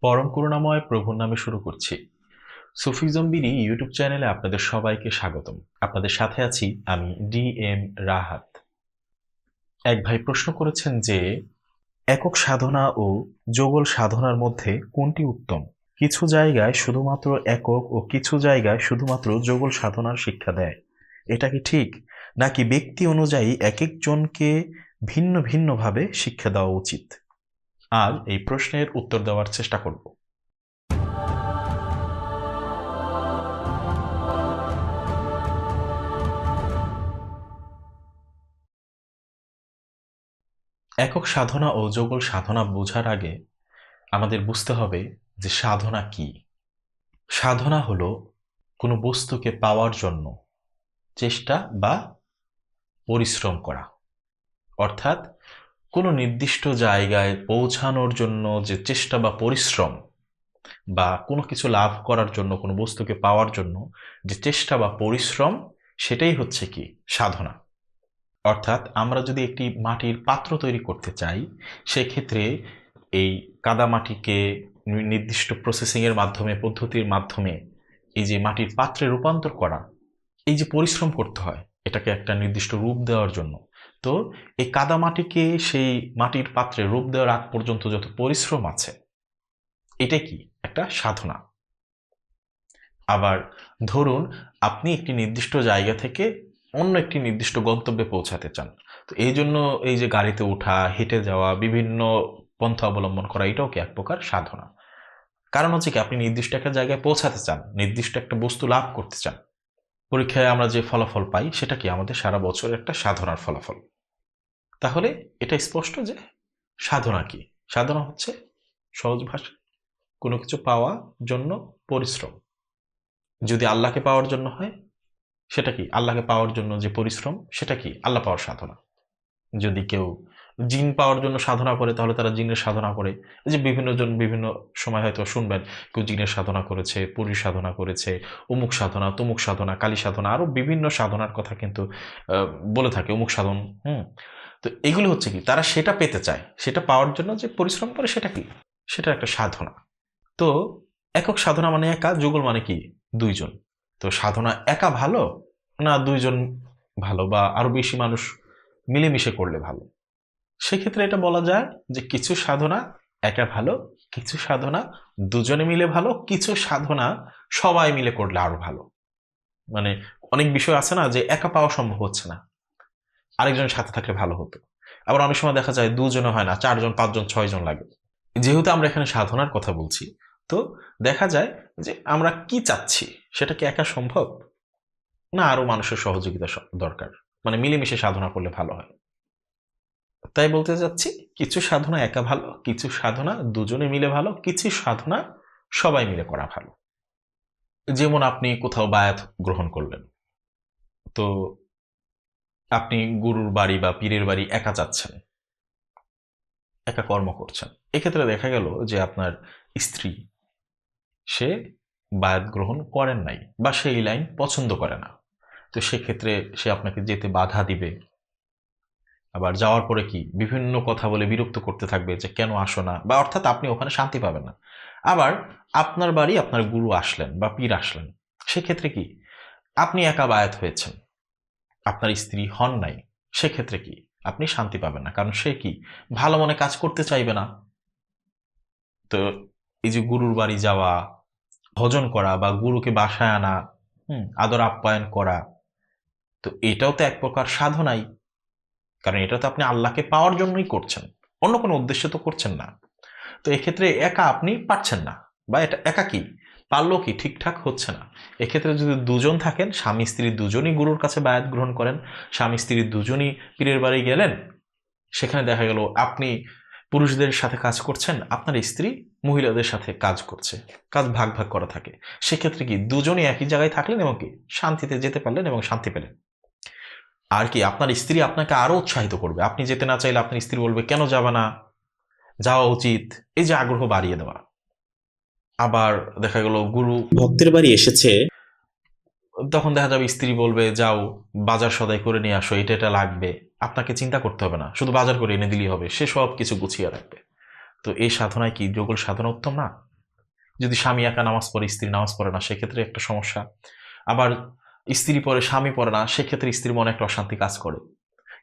পরম করুণাময় প্রভুর নামে শুরু করছি। সুফিজম বিডি ইউটিউব চ্যানেলে আপনাদের সবাইকে স্বাগতম। আপনাদের সাথে আছি আমি ডি এম রাহাত। এক ভাই প্রশ্ন করেছেন যে, একক সাধনা ও যোগল সাধনার মধ্যে কোনটি উত্তম? কিছু জায়গায় শুধুমাত্র একক ও কিছু জায়গায় শুধুমাত্র যোগল সাধনার শিক্ষা দেয়। এটা কি ঠিক? নাকি ব্যক্তি অনুযায়ী এক একজনকে ভিন্ন ভিন্নভাবে শিক্ষা দেওয়া উচিত? আজ এই প্রশ্নের উত্তর দেওয়ার চেষ্টা করব। একক সাধনা ও যোগল সাধনা বোঝার আগে আমাদের বুঝতে হবে যে সাধনা কি। সাধনা হলো কোনো বস্তুকে পাওয়ার জন্য চেষ্টা বা পরিশ্রম করা। অর্থাৎ কোনো নির্দিষ্ট জায়গায় পৌঁছানোর জন্য যে চেষ্টা বা পরিশ্রম বা কোনো কিছু লাভ করার জন্য, কোনো বস্তুকে পাওয়ার জন্য যে চেষ্টা বা পরিশ্রম, সেটাই হচ্ছে কি? সাধনা। অর্থাৎ আমরা যদি একটি মাটির পাত্র তৈরি করতে চাই, সেক্ষেত্রে এই কাদা মাটিকে নির্দিষ্ট প্রসেসিংয়ের মাধ্যমে, পদ্ধতির মাধ্যমে এই যে মাটির পাত্রে রূপান্তর করা, এই যে পরিশ্রম করতে হয়, এটাকে একটা নির্দিষ্ট রূপ দেওয়ার জন্য তো এই কাদা মাটিকে সেই মাটির পাত্রে রূপ দেওয়ার আগ পর্যন্ত যত পরিশ্রম আছে, এটা কি? একটা সাধনা। আবার ধরুন, আপনি একটি নির্দিষ্ট জায়গা থেকে অন্য একটি নির্দিষ্ট গন্তব্যে পৌঁছাতে চান। তো এই জন্য এই যে গাড়িতে ওঠা, হেঁটে যাওয়া, বিভিন্ন পন্থা অবলম্বন করা, এটাও কি এক প্রকার সাধনা? কারণ হচ্ছে কি, আপনি নির্দিষ্ট একটা জায়গায় পৌঁছাতে চান, নির্দিষ্ট একটা বস্তু লাভ করতে চান। পরীক্ষায় আমরা যে ফলাফল পাই, সেটা কি আমাদের সারা বছর একটা সাধনার ফলাফল? তাহলে এটা স্পষ্ট যে সাধনা কি? সাধনা হচ্ছে সহজ ভাষা কোনো কিছু পাওয়া জন্য পরিশ্রম। যদি আল্লাহকে পাওয়ার জন্য হয়, সেটা কি? আল্লাহকে পাওয়ার জন্য যে পরিশ্রম, সেটা কি? আল্লাহ পাওয়ার সাধনা। যদি কেউ জিন পাওয়ার জন্য সাধনা করে, তাহলে তারা জিনের সাধনা করে। এই যে বিভিন্ন জন বিভিন্ন সময় হয়তো শুনবেন, কেউ জিনের সাধনা করেছে পুরী সাধনা করেছে অমুক সাধনা, তমুক সাধনা, কালী সাধনা আরও বিভিন্ন সাধনার কথা কিন্তু বলে থাকে অমুক সাধন, হুম? তো এগুলো হচ্ছে কি, তারা সেটা পেতে চায়। সেটা পাওয়ার জন্য যে পরিশ্রম করে সেটা কি? সেটা একটা সাধনা। তো একক সাধনা মানে একা, যুগল মানে কি? দুইজন। তো সাধনা একা ভালো না দুইজন ভালো? বা আরও বেশি মানুষ মিলেমিশে করলে ভালো? সেক্ষেত্রে এটা বলা যায় যে কিছু সাধনা একা ভালো, কিছু সাধনা দুজনে মিলে ভালো, কিছু সাধনা সবাই মিলে করলে আরও ভালো। মানে অনেক বিষয় আছে না যে একা পাওয়া সম্ভব হচ্ছে না। আরেকজনের সাথে থাকলে ভালো হতো। আবার অনেক সময় দেখা যায় দুজনে হয় না, চারজন, পাঁচজন, ছয়জন লাগে। যেহেতু আমরা এখানে সাধনার কথা বলছি, তো দেখা যায় যে আমরা কি চাচ্ছি? সেটা কি একা সম্ভব? না আরও মানুষের সহযোগিতা দরকার। মানে মিলেমিশে সাধনা করলে ভালো হয়। তাই বলতে যাচ্ছি কিছু সাধনা একা ভালো, কিছু সাধনা দুজনে মিলে ভালো, কিছু সাধনা সবাই মিলে করা ভালো। যেমন আপনি কোথাও বায়াত গ্রহণ করলেন, তো আপনি গুরুর বাড়ি বা পীরের বাড়ি একা যাচ্ছেন, একা কর্ম করছেন। এক্ষেত্রে দেখা গেল যে আপনার স্ত্রী, সে বায়াত গ্রহণ করেন নাই বা সে এই লাইন পছন্দ করে না। তো সেক্ষেত্রে সে আপনাকে যেতে বাধা দিবে। আবার যাওয়ার পরে কি বিভিন্ন কথা বলে বিরক্ত করতে থাকবে যে কেন আসো না? বা অর্থাৎ আপনি ওখানে শান্তি পাবেন না। আবার আপনার বাড়ি আপনার গুরু আসলেন বা পীর আসলেন, সেক্ষেত্রে কি? আপনি একা বায়াত হয়েছেন, আপনার স্ত্রী হন নাই, সেক্ষেত্রে কি আপনি শান্তি পাবেন না? কারণ সে কি ভালো মনে কাজ করতে চাইবে না? তো এই যে গুরুর বাড়ি যাওয়া, ভজন করা বা গুরুকে বাসায় আনা, হুম, আদর আপ্যায়ন করা, তো এটাও তো এক প্রকার সাধনাই। কারণ এটা তো আপনি আল্লাহকে পাওয়ার জন্যই করছেন। অন্য কোনো উদ্দেশ্য তো করছেন না। তো এক্ষেত্রে একা আপনি পারছেন না বা এটা একা কি? পারলেও কি? ঠিকঠাক হচ্ছে না। এক্ষেত্রে যদি দুজন থাকেন, স্বামী স্ত্রী দুজনই গুরুর কাছে বায়াত গ্রহণ করেন, স্বামী স্ত্রী দুজনই পীরের বাড়ি গেলেন, সেখানে দেখা গেল আপনি পুরুষদের সাথে কাজ করছেন, আপনার স্ত্রী মহিলাদের সাথে কাজ করছে, কাজ ভাগ ভাগ করা থাকে। সেক্ষেত্রে কি দুজনই একই জায়গায় থাকলেন এবং কি শান্তিতে যেতে পারলেন এবং শান্তি পেলেন? আর কি, আপনার স্ত্রী আপনাকে আরও উৎসাহিত করবে। আপনি যেতে না চাইলে আপনার স্ত্রী বলবে, কেন যাবে না? যাওয়া উচিত। এই যে আগ্রহ বাড়িয়ে দেওয়া। আবার দেখা গেল গুরু ভক্তের বাড়ি এসেছে। তখন দেখা যাবে স্ত্রী বলবে, যাও, বাজার সদাই করে নিয়ে আসো, এটা এটা লাগবে। আপনাকে চিন্তা করতে হবে না, শুধু বাজার করে এনে দিলেই হবে, সে সব কিছু গুছিয়ে রাখবে। তো এই সাধনায় কি যোগল সাধনা উত্তম না? যদি স্বামী একা নামাজ পড়ে, স্ত্রী নামাজ পড়ে না, সেক্ষেত্রে একটা সমস্যা। আবার স্ত্রী পরে স্বামী পড়ে না, সেক্ষেত্রে স্ত্রীর মনে একটা অশান্তি কাজ করে।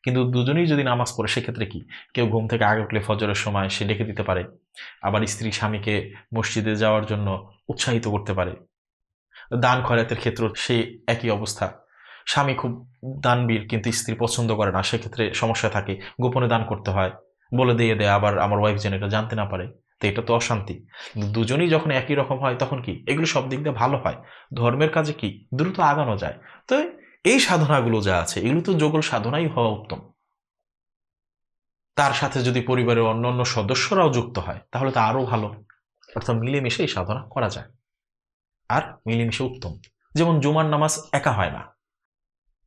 কিন্তু দুজনেই যদি নামাজ পড়ে, সেক্ষেত্রে কি? কেউ ঘুম থেকে আগে উঠলে ফজরের সময় সে ডেকে দিতে পারে। আবার স্ত্রী স্বামীকে মসজিদে যাওয়ার জন্য উৎসাহিত করতে পারে। দান খয়রাতের ক্ষেত্রে সেই একই অবস্থা। স্বামী খুব দানবীর, কিন্তু স্ত্রী পছন্দ করে না, সেক্ষেত্রে সমস্যা থাকে। গোপনে দান করতে হয়। বলে দিয়ে দেয়, আবার আমার ওয়াইফ যেন এটা জানতে না পারে। তো এটা তো অশান্তি। কিন্তু দুজনেই যখন একই রকম হয়, তখন কি? এগুলো সব দিক দিয়ে ভালো হয়। ধর্মের কাজে কি? দ্রুত আগানো যায়। তো এই সাধনাগুলো যা আছে, এগুলো তো যোগল সাধনাই হওয়া উত্তম। তার সাথে যদি পরিবারের অন্য অন্য সদস্যরাও যুক্ত হয়, তাহলে তো আরও ভালো। অর্থাৎ মিলেমিশে এই সাধনা করা যায়। আর মিলেমিশে উত্তম। যেমন জুমার নামাজ একা হয় না।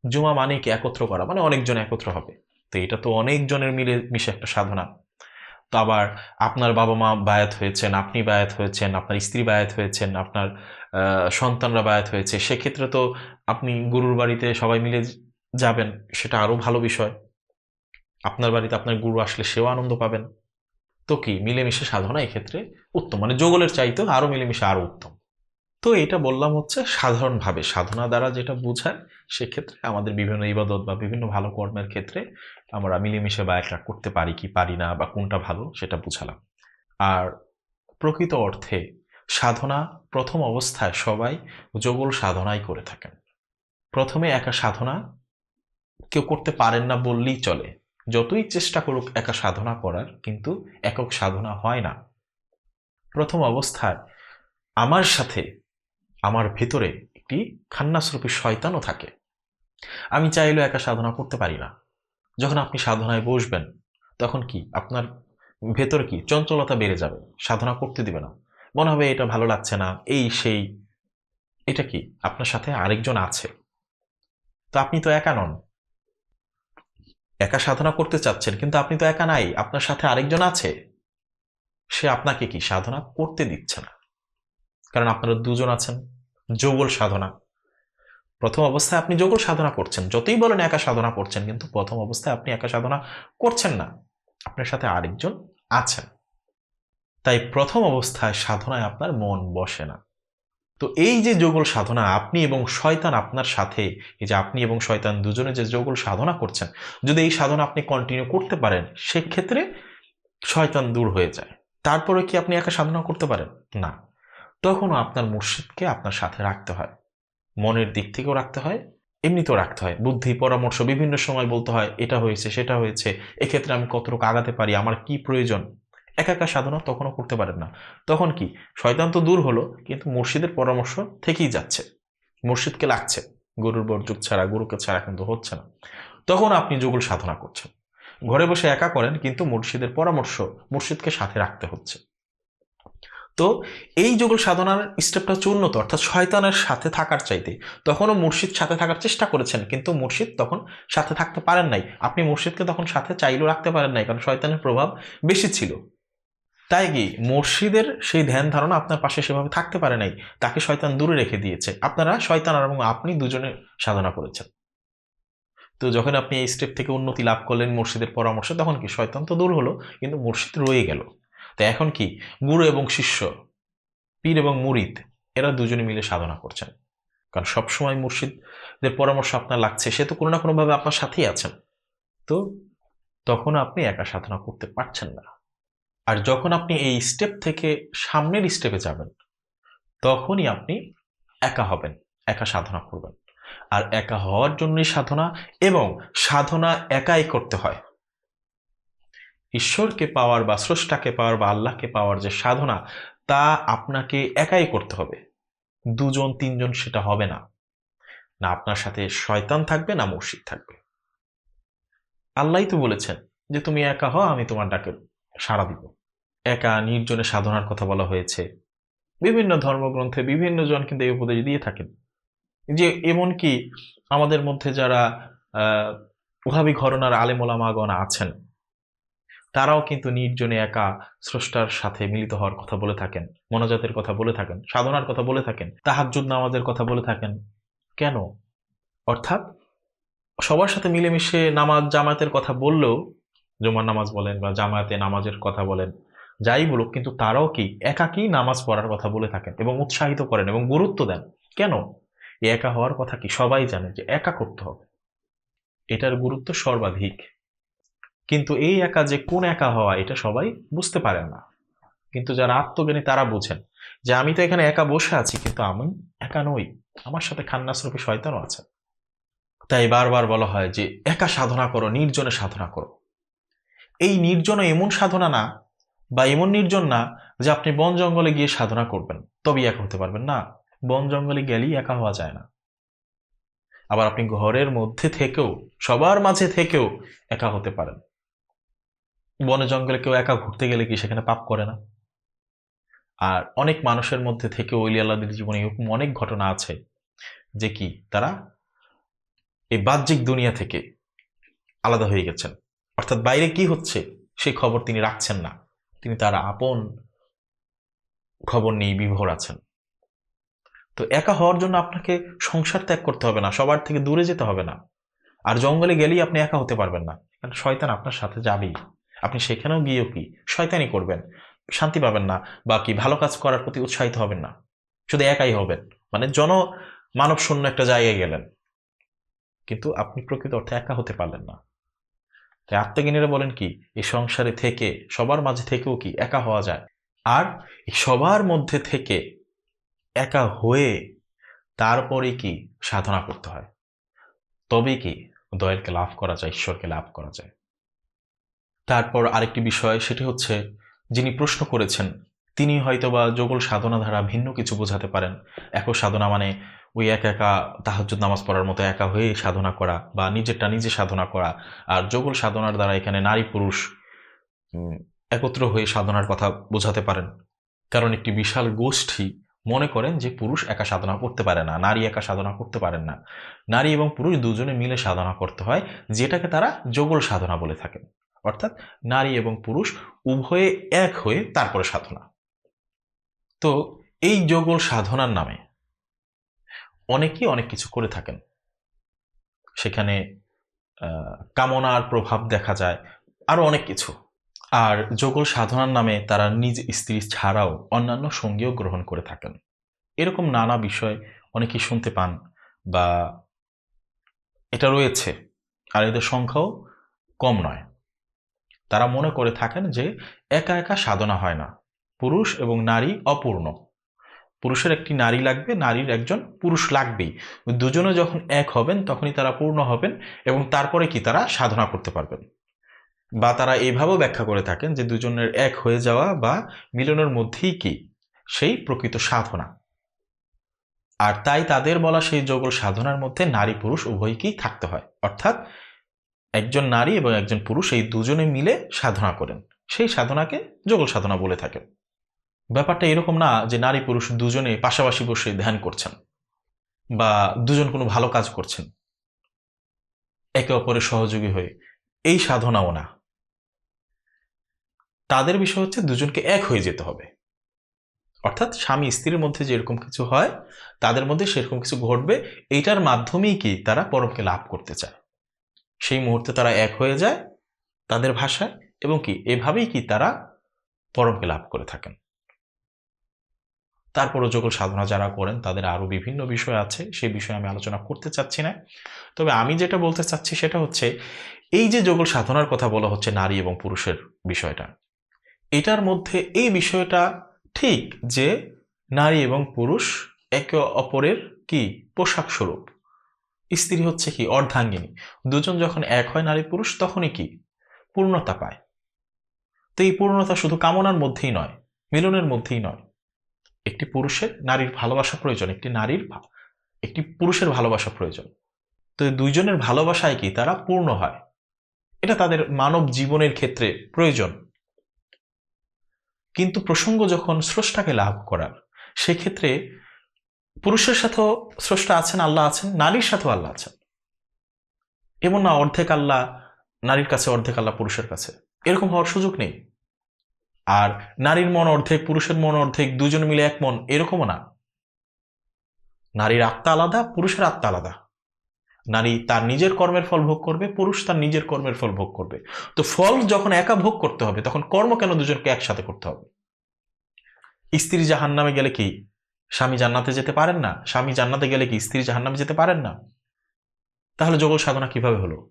জুমা মানে কি একত্র করা? মানে অনেকজন একত্র হবে। তো এটা তো অনেকজনের মিলে মিশে একটা সাধনা। তো আবার আপনার বাবা মা বায়াত হয়েছেন, আপনি বায়াত হয়েছেন, আপনার স্ত্রী বায়াত হয়েছেন, আপনার সন্তানরা বায়াত হয়েছে, সেক্ষেত্রে তো আপনি গুরুর বাড়িতে সবাই মিলে যাবেন, সেটা আরও ভালো বিষয়। আপনার বাড়িতে আপনার গুরু আসলে সেও আনন্দ পাবেন। তো কি, মিলেমিশে সাধনা এক্ষেত্রে উত্তম মানে যোগলের চাইতেও আরও মিলেমিশে আরও উত্তম। তো এটা বললাম হচ্ছে সাধারণভাবে, সাধনা দ্বারা যেটা বোঝায়, সেক্ষেত্রে আমাদের বিভিন্ন ইবাদত বা বিভিন্ন ভালো কর্মের ক্ষেত্রে আমরা মিলেমিশে বা একটা করতে পারি কি পারি না বা কোনটা ভালো সেটা বুঝালাম। আর প্রকৃত অর্থে সাধনা প্রথম অবস্থায় সবাই যোগল সাধনাই করে থাকেন। প্রথমে একা সাধনা কেউ করতে পারেন না বললেই চলে। যতই চেষ্টা করুক একা সাধনা করার, কিন্তু একক সাধনা হয় না। প্রথম অবস্থায় আমার সাথে, আমার ভেতরে একটি খান্নাস্রূপী শয়তানও থাকে। আমি চাইলেও একা সাধনা করতে পারি না। যখন আপনি সাধনায় বসবেন, তখন কি আপনার ভেতর কি চঞ্চলতা বেড়ে যাবে? সাধনা করতে দিবে না। মনে হবে এটা ভালো লাগছে না, এই সেই। এটা কি আপনার সাথে আরেকজন আছে? তো আপনি তো একা নন। একা সাধনা করতে চাচ্ছেন, কিন্তু আপনি তো একা নাই, আপনার সাথে আরেকজন আছে। সে আপনাকে কি সাধনা করতে দিচ্ছে না? কারণ আপনারা দুজন আছেন, যৌবল সাধনা। প্রথম অবস্থায় আপনি যোগল সাধনা করছেন, যতই বলেন একা সাধনা করছেন, কিন্তু প্রথম অবস্থায় আপনি একা সাধনা করছেন না। আপনার সাথে আরেকজন আছেন। তাই প্রথম অবস্থায় সাধনায় আপনার মন বসে না। তো এই যে যোগল সাধনা, আপনি এবং শয়তান আপনার সাথে, এই যে আপনি এবং শয়তান দুজনে যে যোগল সাধনা করছেন, যদি এই সাধনা আপনি কন্টিনিউ করতে পারেন, সেক্ষেত্রে শয়তান দূর হয়ে যায়। তারপরে কি আপনি একা সাধনা করতে পারেন? না। তখনও আপনার মুর্শিদকে আপনার সাথে রাখতে হয়। মনের দিক থেকেও রাখতে হয়, এমনিতেও রাখতে হয়। বুদ্ধি, পরামর্শ বিভিন্ন সময় বলতে হয়, এটা হয়েছে, সেটা হয়েছে, এক্ষেত্রে আমি কতটুকু আগাতে পারি, আমার কি প্রয়োজন? একা একা সাধনা তখনও করতে পারেন না। তখন কি? শয়তান তো দূর হলো, কিন্তু মুর্শিদের পরামর্শ থেকেই যাচ্ছে। মুর্শিদকে লাগছে। গরুর বর যুগ ছাড়া, গুরুকে ছাড়া কিন্তু হচ্ছে না। তখন আপনি যুগল সাধনা করছেন। ঘরে বসে একা করেন, কিন্তু মুর্শিদের পরামর্শ মুর্শিদকে সাথে রাখতে হচ্ছে। তো এই যোগল সাধনার স্টেপটা হচ্ছে উন্নত, অর্থাৎ শয়তানের সাথে থাকার চাইতে। তখনও মুর্শিদ সাথে থাকার চেষ্টা করেছেন, কিন্তু মুর্শিদ তখন সাথে থাকতে পারেন নাই। আপনি মুর্শিদকে তখন সাথে চাইলেও রাখতে পারেন নাই, কারণ শয়তানের প্রভাব বেশি ছিল। তাই কি? মুর্শিদের সেই ধ্যান ধারণা আপনার পাশে সেভাবে থাকতে পারে নাই, তাকে শয়তান দূরে রেখে দিয়েছে। আপনারা শয়তান এবং আপনি দুজনে সাধনা করেছেন। তো যখন আপনি এই স্টেপ থেকে উন্নতি লাভ করলেন মুর্শিদের পরামর্শে, তখন কি? শয়তান তো দূর হলো, কিন্তু মুর্শিদ রয়ে গেল। তো এখন কি? গুরু এবং শিষ্য, পীর এবং মুরিদ, এরা দুজনে মিলে সাধনা করছেন। কারণ সবসময় মুর্শিদদের পরামর্শ আপনার লাগছে, সে তো কোনো না কোনোভাবে আপনার সাথেই আছেন। তো তখন আপনি একা সাধনা করতে পারছেন না। আর যখন আপনি এই স্টেপ থেকে সামনের স্টেপে যাবেন, তখনই আপনি একা হবেন, একা সাধনা করবেন। আর একা হওয়ার জন্যই সাধনা এবং সাধনা একাই করতে হয়। ঈশ্বরকে পাওয়ার বা স্রষ্টাকে পাওয়ার বা আল্লাহকে পাওয়ার যে সাধনা, তা আপনাকে একাই করতে হবে। দুজন, তিনজন সেটা হবে না। না আপনার সাথে শয়তান থাকবে, না মুর্শিদ থাকবে। আল্লাহই তো বলেছেন যে, তুমি একা হও, আমি তোমার ডাকে সাড়া দিব। একা, নির্জনে সাধনার কথা বলা হয়েছে। বিভিন্ন ধর্মগ্রন্থে বিভিন্ন জন কিন্তু এই উপদেশ দিয়ে থাকেন। যে এমনকি আমাদের মধ্যে যারা ওহাবি ঘরনার আলেমোলামাগণ আছেন তারাও কিন্তু নির্জনে একা স্রষ্টার সাথে মিলিত হওয়ার কথা বলে থাকেন, মনোজাতের কথা বলে থাকেন, সাধনার কথা বলে থাকেন তাহাজুদ নামাজের কথা বলে থাকেন। কেন? অর্থাৎ সবার সাথে মিলেমিশে নামাজ জামায়াতের কথা বললেও জুমার নামাজ বলেন বা জামায়াতে নামাজের কথা বলেন, যাই বলুক, কিন্তু তারাও কি একাকী নামাজ পড়ার কথা বলে থাকেন এবং উৎসাহিত করেন এবং গুরুত্ব দেন? কেন? একা হওয়ার কথা কি সবাই জানে যে একা করতে হবে? এটার গুরুত্ব সর্বাধিক। কিন্তু এই একা যে কোন একা হওয়া, এটা সবাই বুঝতে পারেন না। কিন্তু যারা আত্মজ্ঞানী, তারা বুঝেন যে আমি তো এখানে একা বসে আছি, কিন্তু আমি একা নই। আমার সাথে খান্নাসরূপী শয়তানও আছে। তাই বারবার বলা হয় যে, একা সাধনা করো, নির্জনে সাধনা করো। এই নির্জন এমন সাধনা না, বা এমন নির্জন না, যে আপনি বন জঙ্গলে গিয়ে সাধনা করবেন, তবেই একা হতে পারবেন। না, বন জঙ্গলে গেলেই একা হওয়া যায় না। আবার আপনি ঘরের মধ্যে থেকেও, সবার মাঝে থেকেও একা হতে পারেন। বনে জঙ্গলে কেউ একা ঘুরতে গেলে কি সেখানে পাপ করে না? আর অনেক মানুষের মধ্যে থেকে ওলি আল্লাহদের জীবনে এরকম অনেক ঘটনা আছে যে কি তারা এই বাহ্যিক দুনিয়া থেকে আলাদা হয়ে গেছেন। অর্থাৎ বাইরে কি হচ্ছে সেই খবর তিনি রাখছেন না। তিনি তার আপন খবর নিয়ে বিভোর আছেন। তো একা হওয়ার জন্য আপনাকে সংসার ত্যাগ করতে হবে না, সবার থেকে দূরে যেতে হবে না। আর জঙ্গলে গেলেই আপনি একা হতে পারবেন না। কারণ শয়তান আপনার সাথে যাবেই। আপনি সেখানেও গিয়েও কি শয়তানি করবেন? শান্তি পাবেন না বা কি ভালো কাজ করার প্রতি উৎসাহিত হবেন না? শুধু একাই হবেন? মানে জন মানব শূন্য একটা জায়গায় গেলেন। কিন্তু আপনি প্রকৃত অর্থে একা হতে পারলেন না। তাই আত্মজ্ঞানীরা বলেন কি, এই সংসারে থেকে, সবার মাঝে থেকেও কি একা হওয়া যায়? আর সবার মধ্যে থেকে একা হয়ে তারপরে কি সাধনা করতে হয়? তবে কি দয়ালকে লাভ করা যায়, ঈশ্বরকে লাভ করা যায়। তারপর আরেকটি বিষয়, সেটি হচ্ছে, যিনি প্রশ্ন করেছেন, তিনি হয়তোবা যোগল সাধনা ধারা ভিন্ন কিছু বোঝাতে পারেন। এক সাধনা মানে ওই একা একা তাহাজ্জুদ নামাজ পড়ার মতো একা হয়ে সাধনা করা বা নিজেরটা নিজে সাধনা করা। আর যোগল সাধনার দ্বারা এখানে নারী পুরুষ একত্র হয়ে সাধনার কথা বোঝাতে পারেন। কারণ একটি বিশাল গোষ্ঠী মনে করেন যে পুরুষ একা সাধনা করতে পারে না, নারী একা সাধনা করতে পারেন না। নারী এবং পুরুষ দুজনে মিলে সাধনা করতে হয়, যেটাকে তারা যোগল সাধনা বলে থাকেন। অর্থাৎ নারী এবং পুরুষ উভয়ে এক হয়ে তারপরে সাধনা। তো এই যোগল সাধনার নামে অনেকেই অনেক কিছু করে থাকেন। সেখানে কামনার প্রভাব দেখা যায়, আরও অনেক কিছু। আর যোগল সাধনার নামে তারা নিজ স্ত্রী ছাড়াও অন্যান্য সঙ্গীও গ্রহণ করে থাকেন। এরকম নানা বিষয় অনেকেই শুনতে পান বা এটা রয়েছে, আর এদের সংখ্যাও কম নয়। তারা মনে করে থাকেন যে একা একা সাধনা হয় না। পুরুষ এবং নারী অপূর্ণ। পুরুষের একটি নারী লাগবে, নারীর একজন পুরুষ লাগবেই। দুজনে যখন এক হবেন, তখনই তারা পূর্ণ হবেন এবং তারপরে কি তারা সাধনা করতে পারবেন। বা তারা এইভাবেও ব্যাখ্যা করে থাকেন যে দুজনের এক হয়ে যাওয়া বা মিলনের মধ্যেই কি? সেই প্রকৃত সাধনা। আর তাই তাদের বলা সেই যোগল সাধনার মধ্যে নারী পুরুষ উভয়কেই থাকতে হয়। অর্থাৎ একজন নারী এবং একজন পুরুষ এই দুজনে মিলে সাধনা করেন। সেই সাধনাকে যোগল সাধনা বলে থাকেন। ব্যাপারটা এরকম না যে নারী পুরুষ দুজনে পাশাপাশি বসে ধ্যান করছেন বা দুজন কোনো ভালো কাজ করছেন। একে অপরের সহযোগী হয়ে। এই সাধনাও না। তাদের বিষয় হচ্ছে দুজনকে এক হয়ে যেতে হবে। অর্থাৎ স্বামী স্ত্রীর মধ্যে যেরকম কিছু হয়, তাদের মধ্যে সেরকম কিছু ঘটবে। এইটার মাধ্যমেই কি তারা পরমকে লাভ করতে চায়। সেই মুহূর্তে তারা এক হয়ে যায় তাদের ভাষায় এবং কি এভাবেই কি তারা পরমকে লাভ করে থাকেন। তারপরও যোগল সাধনা যারা করেন তাদের আরও বিভিন্ন বিষয় আছে, সেই বিষয়ে আমি আলোচনা করতে চাচ্ছি না। তবে আমি যেটা বলতে চাচ্ছি সেটা হচ্ছে এই যে যোগল সাধনার কথা বলা হচ্ছে নারী এবং পুরুষের বিষয়টা, এটার মধ্যে এই বিষয়টা ঠিক যে নারী এবং পুরুষ একে অপরের কি পোশাক স্বরূপ স্ত্রী হচ্ছে কি অর্ধাঙ্গিনী। দুজন যখন এক হয় নারী পুরুষ, তখনই কি? পূর্ণতা পায়। তো এই পূর্ণতা শুধু কামনার মধ্যেই নয়, মিলনের মধ্যেই নয়। একটি পুরুষের নারীর ভালোবাসা প্রয়োজন, একটি নারীর একটি পুরুষের ভালোবাসা প্রয়োজন। তো দুইজনের ভালোবাসায় কি তারা পূর্ণ হয়? এটা তাদের মানব জীবনের ক্ষেত্রে প্রয়োজন। কিন্তু প্রসঙ্গ যখন স্রষ্টাকে লাভ করার, সেক্ষেত্রে পুরুষের সাথেও স্রষ্টা আছেন, আল্লাহ আছেন, নারীর সাথেও আল্লাহ আছেন। এমন না অর্ধেক আল্লাহ নারীর কাছে, অর্ধেক আল্লাহ পুরুষের কাছে। এরকম হওয়ার সুযোগ নেই। আর নারীর মন অর্ধেক, পুরুষের মন অর্ধেক, দুজন মিলে এক মন, এরকমও না। নারীর আত্মা আলাদা, পুরুষের আত্মা আলাদা। নারী তার নিজের কর্মের ফল ভোগ করবে, পুরুষ তার নিজের কর্মের ফল ভোগ করবে। তো ফল যখন একা ভোগ করতে হবে, তখন কর্ম কেন দুজনকে একসাথে করতে হবে? স্ত্রী জাহান নামে গেলে কি? স্বামী জান্নাতে যেতে পারেন না, স্বামী জান্নাতে গেলে কি স্ত্রী জাহান নামে যেতে পারেন না? তাহলে যোগল সাধনা কীভাবে হলো?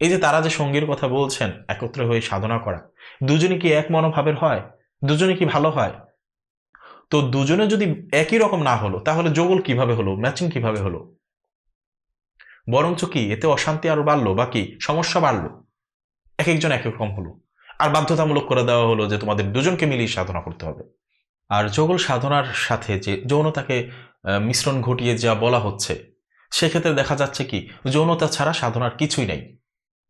এই যে তারা যে সঙ্গীর কথা বলছেন, একত্রে হয়ে সাধনা করা, দুজনে কি এক মনোভাবের হয়? দুজনে কি ভালো হয়? তো দুজনে যদি একই রকম না হলো, তাহলে যোগল কীভাবে হলো? ম্যাচিং কীভাবে হলো? বরঞ্চ কি এতে অশান্তি আরও বাড়লো বা কি সমস্যা বাড়লো? এক একজন এক এক রকম হলো। আর বাধ্যতামূলক করে দেওয়া হলো যে তোমাদের দুজনকে মিলিয়ে সাধনা করতে হবে। আর যোগল সাধনার সাথে যে যৌনতাকে মিশ্রণ ঘটিয়ে যা বলা হচ্ছে, সেক্ষেত্রে দেখা যাচ্ছে কি, যৌনতা ছাড়া সাধনার কিছুই নেই।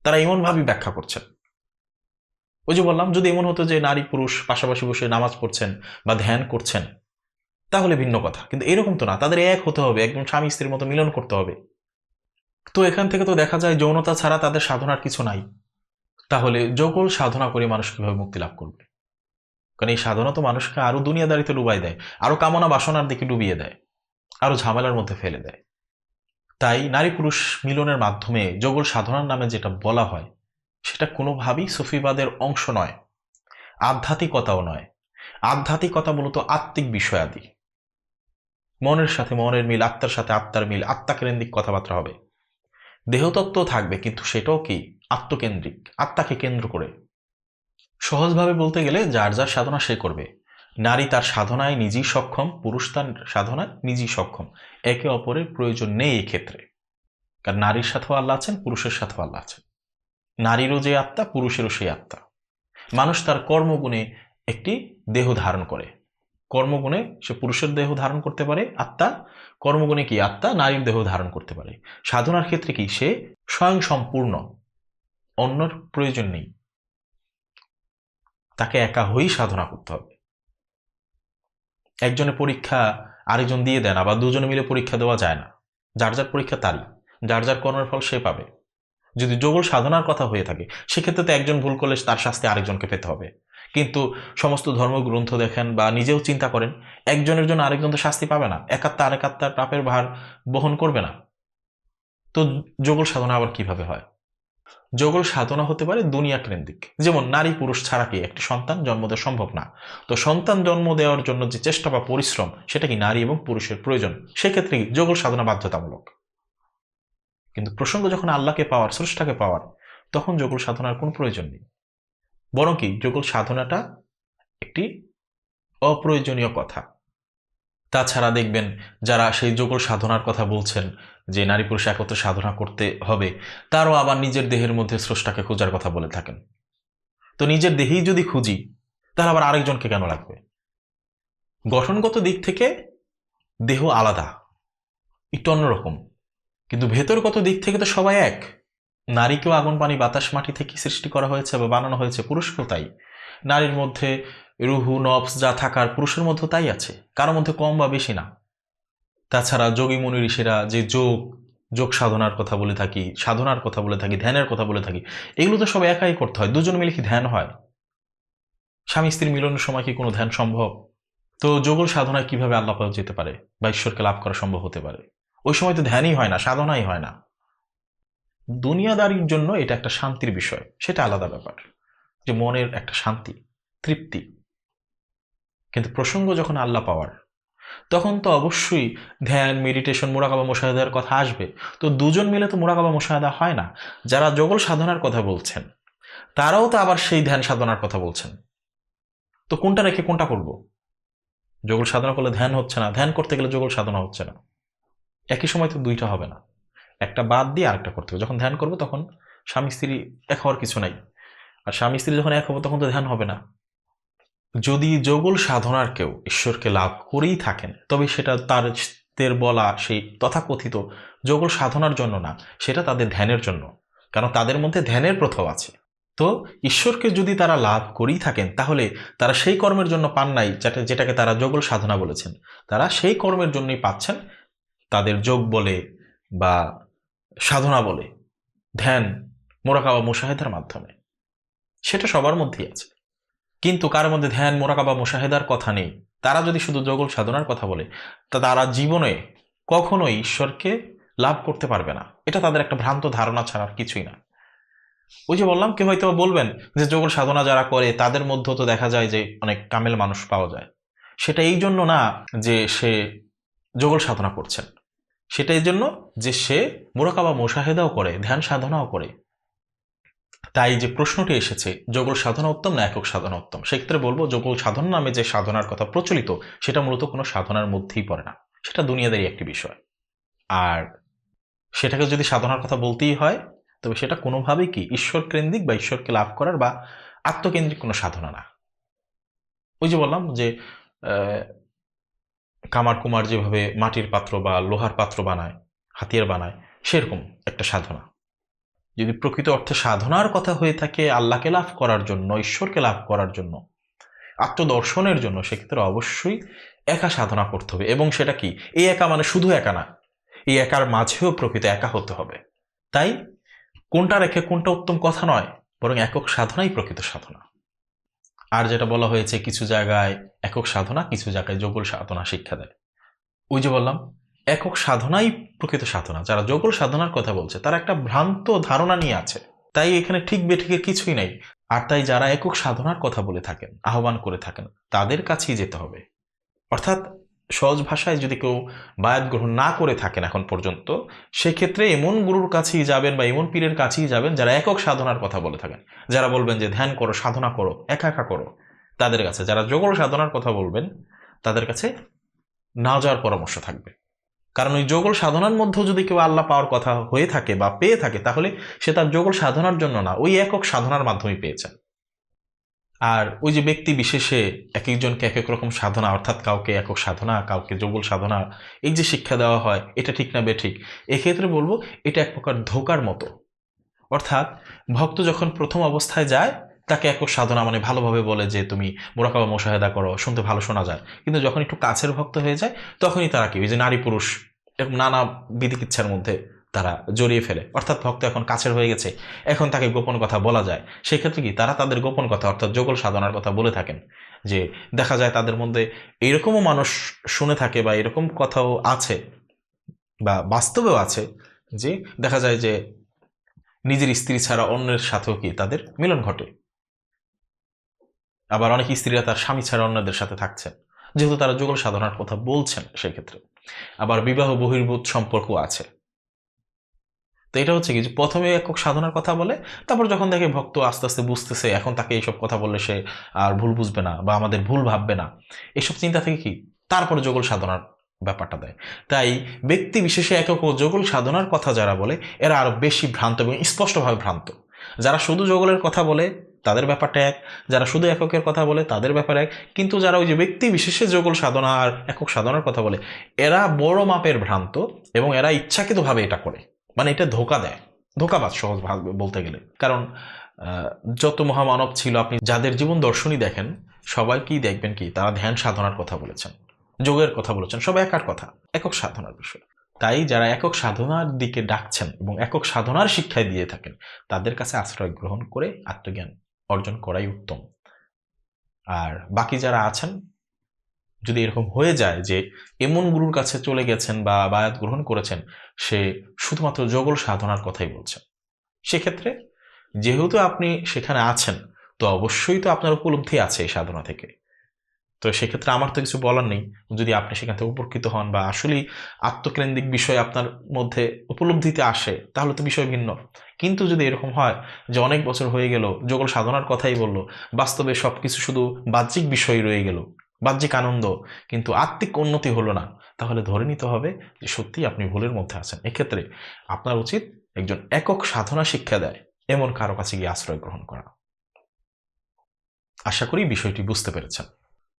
তারা এমনভাবেই ব্যাখ্যা করছেন। ওই যে বললাম, যদি এমন হতো যে নারী পুরুষ পাশাপাশি বসে নামাজ পড়ছেন বা ধ্যান করছেন, তাহলে ভিন্ন কথা। কিন্তু এরকম তো না, তাদের এক হতে হবে, একদম স্বামী স্ত্রীর মতো মিলন করতে হবে। তো এখান থেকে তো দেখা যায়, যৌনতা ছাড়া তাদের সাধনার কিছু নাই। তাহলে যোগল সাধনা করে মানুষ কীভাবে মুক্তি লাভ করবে? কারণ এই সাধনা তো মানুষকে আরও দুনিয়াদারিতে ডুবাই দেয়, আরও কামনা বাসনার দিকে ডুবিয়ে দেয়, আরও ঝামেলার মধ্যে ফেলে দেয়। তাই নারী পুরুষ মিলনের মাধ্যমে যোগল সাধনার নামে যেটা বলা হয়, সেটা কোনোভাবেই সুফিবাদের অংশ নয়, আধ্যাত্মিকতাও নয়। আধ্যাত্মিকতা মূলত আত্মিক বিষয়াদি। মনের সাথে মনের মিল, আত্মার সাথে আত্মার মিল, আত্মাকেন্দ্রিক কথাবার্তা হবে। দেহতত্ত্ব থাকবে, কিন্তু সেটাও কি? আত্মকেন্দ্রিক, আত্মাকে কেন্দ্র করে। সহজভাবে বলতে গেলে যার যার সাধনা সে করবে। নারী তার সাধনায় নিজেই সক্ষম, পুরুষ তার সাধনায় নিজেই সক্ষম। একে অপরের প্রয়োজন নেই এক্ষেত্রে ক্ষেত্রে। কারণ নারীর সাথেও আল্লাহ আছেন, পুরুষের সাথেও আল্লাহ আছেন। নারীরও যে আত্মা, পুরুষেরও সেই আত্মা। মানুষ তার কর্মগুণে একটি দেহ ধারণ করে। কর্মগুণে সে পুরুষের দেহ ধারণ করতে পারে, আত্মা। কর্মগুণে কি? আত্মা, নারীর দেহ ধারণ করতে পারে। সাধনার ক্ষেত্রে কি? সে স্বয়ং সম্পূর্ণ অন্যর প্রয়োজন নেই। তাকে একা হয়েই সাধনা করতে হবে। একজনের পরীক্ষা আরেকজন দিয়ে দেয় না বা দুজনে মিলে পরীক্ষা দেওয়া যায় না। যার যার পরীক্ষা তারই, যার যার কর্মের ফল সে পাবে। যদি যোগল সাধনার কথা হয়ে থাকে, সেক্ষেত্রে তো একজন ভুল করলে তার শাস্তি আরেকজনকে পেতে হবে। কিন্তু সমস্ত ধর্মগ্রন্থ দেখেন বা নিজেও চিন্তা করেন, একজনের জন্য আরেকজন তো শাস্তি পাবে না একাত্তা আরেকাত্তার পাপের ভার বহন করবে না। তো যোগল সাধনা আবার কীভাবে হয়? যোগল সাধনা হতে পারে দুনিয়া কেন্দ্রিক যেমন নারী পুরুষ ছাড়া কি একটি সন্তান জন্ম দেওয়া সম্ভব না? তো সন্তান জন্ম দেওয়ার জন্য যে চেষ্টা বা পরিশ্রম, সেটা কি নারী এবং পুরুষের প্রয়োজন? সেক্ষেত্রে যোগল সাধনা বাধ্যতামূলক? কিন্তু প্রসঙ্গ যখন আল্লাহকে পাওয়ার, স্রষ্টাকে পাওয়ার, তখন যোগল সাধনার কোনো প্রয়োজন নেই। বরং কি যোগল সাধনাটা একটি অপ্রয়োজনীয় কথা। তাছাড়া দেখবেন যারা সেই যোগল সাধনার কথা বলছেন, যে নারী পুরুষ একত্রে সাধনা করতে হবে, তারও আবার নিজের দেহের মধ্যে স্রষ্টাকে খোঁজার কথা বলে থাকেন। তো নিজের দেহেই যদি খুঁজি, তাহলে আবার আরেকজনকে কেন লাগবে? গঠনগত দিক থেকে দেহ আলাদা, একটু অন্যরকম। কিন্তু ভেতরগত দিক থেকে তো সবাই এক। নারীকেও আগুন, পানি, বাতাস, মাটি থেকে সৃষ্টি করা হয়েছে বা বানানো হয়েছে, পুরুষকেও তাই। নারীর মধ্যে রুহু, নবস, যা থাকার পুরুষের মধ্যে তাই আছে কারোর মধ্যে কম বা বেশি না। তাছাড়া যোগী মুনি ঋষিরা যে যোগ যোগ সাধনার কথা বলে থাকি, সাধনার কথা বলে থাকি, ধ্যানের কথা বলে থাকি, এগুলো তো সব একাই করতে হয়, দুজন মিলে কি ধ্যান হয়? স্বামী স্ত্রী মিলনের সময় কি কোনো ধ্যান সম্ভব? তো যোগল সাধনায় কীভাবে আল্লাহ পাওয়া যেতে পারে বা ঈশ্বরকে লাভ করা সম্ভব হতে পারে? ওই সময় তো ধ্যানই হয় না, সাধনাই হয় না। দুনিয়াদারির জন্য এটা একটা শান্তির বিষয়, সেটা আলাদা ব্যাপার, যে মনের একটা শান্তি, তৃপ্তি। কিন্তু প্রসঙ্গ যখন আল্লাহ পাওয়ার, তখন তো অবশ্যই ধ্যান মেডিটেশন মোরাকাবা মোশাহেদার কথা আসবে। তো দুজন মিলে তো মোরাকাবা মোশাহেদা হয় না। যারা যোগল সাধনার কথা বলছেন, তারাও তো আবার সেই ধ্যান সাধনার কথা বলছেন। তো কোনটা রেখে কোনটা করব? যোগল সাধনা করলে ধ্যান হচ্ছে না, ধ্যান করতে গেলে যোগল সাধনা হচ্ছে না। একই সময় তো দুইটা হবে না। একটা বাদ দিয়ে আরেকটা করতে হবে। যখন ধ্যান করব তখন স্বামী স্ত্রী এক হওয়ার কিছু নাই। আর স্বামী স্ত্রী যখন এক হবে তখন তো ধ্যান হবে না। যদি যোগল সাধনার কেউ ঈশ্বরকে লাভ করেই থাকেন, তবে সেটা তার বলা সেই তথাকথিত যোগল সাধনার জন্য না, সেটা তাদের ধ্যানের জন্য, কারণ তাদের মধ্যে ধ্যানের প্রথম আছে। তো ঈশ্বরকে যদি তারা লাভ করেই থাকেন, তাহলে তারা সেই কর্মের জন্য পান নাই যেটা যেটাকে তারা যোগল সাধনা বলেছেন। তারা সেই কর্মের জন্যই পাচ্ছেন তাদের যোগ বলে বা সাধনা বলে, ধ্যান মোরাকাবা মুশাহেদার মাধ্যমে। সেটা সবার মধ্যেই আছে। কিন্তু কার মধ্যে ধ্যান, মোরাকাবা মোশাহেদার কথা নেই। তারা যদি শুধু যোগল সাধনার কথা বলে, তা তারা জীবনে কখনোই ঈশ্বরকে লাভ করতে পারবে না। এটা তাদের একটা ভ্রান্ত ধারণা ছাড়া আর কিছুই না। ওই যে বললাম, কেউ হয়তো বলবেন যে যোগল সাধনা যারা করে, তাদের মধ্যেও তো দেখা যায় যে অনেক কামেল মানুষ পাওয়া যায়। সেটা এই জন্য না যে সে যোগল সাধনা করছেন। সেটা এই জন্য যে সে মোরাকাবা মোশাহেদাও করে, ধ্যান সাধনাও করে। তাই যে প্রশ্নটি এসেছে, যোগল সাধনা উত্তম না একক সাধনা উত্তম সেক্ষেত্রে বলব যোগল সাধনা নামে যে সাধনার কথা প্রচলিত, সেটা মূলত কোনো সাধনার মধ্যেই পড়ে না। সেটা দুনিয়াদারি একটি বিষয়। আর সেটাকে যদি সাধনার কথা বলতেই হয়, তবে সেটা কোনোভাবেই কি ঈশ্বর কেন্দ্রিক বা ঈশ্বরকে লাভ করার বা আত্মকেন্দ্রিক কোনো সাধনা না। ওই যে বললাম যে কামার কুমার যেভাবে মাটির পাত্র বা লোহার পাত্র বানায়, হাতিয়ার বানায়, সেরকম একটা সাধনা। যদি প্রকৃত অর্থে সাধনার কথা হয়ে থাকে আল্লাহকে লাভ করার জন্য, ঈশ্বরকে লাভ করার জন্য, আত্মদর্শনের জন্য, সেক্ষেত্রে অবশ্যই একা সাধনা করতে হবে। এবং সেটা কি? এই একা মানে শুধু একা না, এই একার মাঝেও প্রকৃত একা হতে হবে। তাই কোনটা রেখে কোনটা উত্তম কথা নয়, বরং একক সাধনাই প্রকৃত সাধনা। আর যেটা বলা হয়েছে, কিছু জায়গায় একক সাধনা, কিছু জায়গায় যোগল সাধনা শিক্ষা দেয়। ওই যে বললাম একক সাধনাই প্রকৃত সাধনা। যারা যোগল সাধনার কথা বলছে, তারা একটা ভ্রান্ত ধারণা নিয়ে আছে। তাই এখানে ঠিক বেঠিকে কিছুই নাই। আর তাই যারা একক সাধনার কথা বলে থাকেন, আহ্বান করে থাকেন, তাদের কাছেই যেতে হবে। অর্থাৎ সহজ ভাষায় যদি কেউ বায়াত গ্রহণ না করে থাকেন এখন পর্যন্ত, সেক্ষেত্রে এমন গুরুর কাছেই যাবেন বা এমন পীরের কাছেই যাবেন যারা একক সাধনার কথা বলে থাকেন। যারা বলবেন যে, ধ্যান করো, সাধনা করো, একা একা করো। তাদের কাছে, যারা যোগল সাধনার কথা বলবেন, তাদের কাছে না যাওয়ার পরামর্শ থাকবে। কারণ ওই যোগল সাধনার মধ্যেও যদি কেউ আল্লাহ পাওয়ার কথা হয়ে থাকে বা পেয়ে থাকে, তাহলে সে তার যোগল সাধনার জন্য না, ওই একক সাধনার মাধ্যমে পেয়েছেন আর ওই যে ব্যক্তি বিশেষে এক একজনকে এক এক রকম সাধনা, অর্থাৎ কাউকে একক সাধনা, কাউকে যোগল সাধনা, এই যে শিক্ষা দেওয়া হয়, এটা ঠিক না বেঠিক এক্ষেত্রে বলব এটা এক প্রকার ধোকার মতো। অর্থাৎ ভক্ত যখন প্রথম অবস্থায় যায়, তাকে একক সাধনা মানে ভালোভাবে বলে যে, তুমি মোরাকাবা মোশাহেদা করো, শুনতে ভালো শোনা যায়। কিন্তু যখন একটু কাছের ভক্ত হয়ে যায়, তখনই তারা কি, ওই যে নারী পুরুষ এরকম নানা বিধিকিচ্ছার মধ্যে তারা জড়িয়ে ফেলে। অর্থাৎ ভক্ত এখন কাছের হয়ে গেছে। এখন তাকে গোপন কথা বলা যায়। সেক্ষেত্রে কি তারা তাদের গোপন কথা, অর্থাৎ যোগল সাধনার কথা বলে থাকেন? যে দেখা যায় তাদের মধ্যে এরকমও মানুষ শুনে থাকে বা এরকম কথাও আছে বা বাস্তবেও আছে যে দেখা যায় যে নিজের স্ত্রী ছাড়া অন্যের সাথেও কি তাদের মিলন ঘটে। আবার অনেক স্ত্রীরা তার স্বামী ছাড়া অন্যদের সাথে থাকছেন। যেহেতু তারা যুগল সাধনার কথা বলছেন সেক্ষেত্রে। আবার বিবাহ বহির্ভূত সম্পর্ক আছে। তো এটা হচ্ছে কি যে প্রথমে একক সাধনার কথা বলে, তারপর যখন দেখে ভক্ত আস্তে আস্তে বুঝতেছে, এখন তাকে এইসব কথা বললে সে আর ভুল বুঝবে না বা আমাদের ভুল ভাববে না। এসব চিন্তা থেকে কি? তারপরে যোগল সাধনার ব্যাপারটা দেয়। তাই ব্যক্তি বিশেষে একক ও যোগল সাধনার কথা যারা বলে, এরা আরও বেশি ভ্রান্ত এবং স্পষ্টভাবে ভ্রান্ত। যারা শুধু যোগলের কথা বলে তাদের ব্যাপারটা এক, যারা শুধু এককের কথা বলে তাদের ব্যাপার এক, কিন্তু যারা ওই যে ব্যক্তি বিশেষে যোগল সাধনা আর একক সাধনার কথা বলে, এরা বড় মাপের ভ্রান্ত এবং এরা ইচ্ছাকৃতভাবে এটা করে। মানে এটা ধোকা দেয়। ধোকাবাজ সহজ বলতে গেলে। কারণ যত মহামানব ছিল, আপনি যাদের জীবন দর্শনই দেখেন, সবাইকেই দেখবেন কি, তারা ধ্যান সাধনার কথা বলেছেন, যোগের কথা বলেছেন, সব একার কথা, একক সাধনার বিষয়। তাই যারা একক সাধনার দিকে ডাকছেন এবং একক সাধনার শিক্ষায় দিয়ে থাকেন, তাদের কাছে আশ্রয় গ্রহণ করে আত্মজ্ঞান অর্জন করাই উত্তম। আর বাকি যারা আছেন, যদি এরকম হয়ে যায় যে এমন গুরুর কাছে চলে গেছেন বা বায়াত গ্রহণ করেছেন, সে শুধুমাত্র যোগল সাধনার কথাই বলছেন। সেক্ষেত্রে যেহেতু আপনি সেখানে আছেন, তো অবশ্যই তো আপনার উপলব্ধি আছে এই সাধনা থেকে। তো সেক্ষেত্রে আমার তো কিছু বলার নেই। যদি আপনি সেখান থেকে উপকৃত হন বা আসলেই আত্মকেন্দ্রিক বিষয় আপনার মধ্যে উপলব্ধিতে আসে, তাহলে তো বিষয় ভিন্ন। কিন্তু যদি এরকম হয় যে অনেক বছর হয়ে গেল, যোগল সাধনার কথাই বলল, বাস্তবে সব কিছু শুধু বাহ্যিক বিষয় রয়ে গেল, বাহ্যিক আনন্দ, কিন্তু আত্মিক উন্নতি হলো না, তাহলে ধরে নিতে হবে যে সত্যিই আপনি ভুলের মধ্যে আছেন। এক্ষেত্রে আপনার উচিত একজন একক সাধনা শিক্ষা দেয়, এমন কারও কাছে গিয়ে আশ্রয় গ্রহণ করা। আশা করি বিষয়টি বুঝতে পেরেছেন।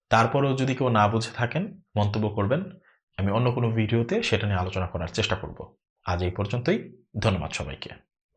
তারপরেও যদি কেউ না বুঝে থাকেন, মন্তব্য করবেন, আমি অন্য কোনো ভিডিওতে সেটা নিয়ে আলোচনা করার চেষ্টা করব। আজ এই পর্যন্তই, ধন্যবাদ সবাইকে।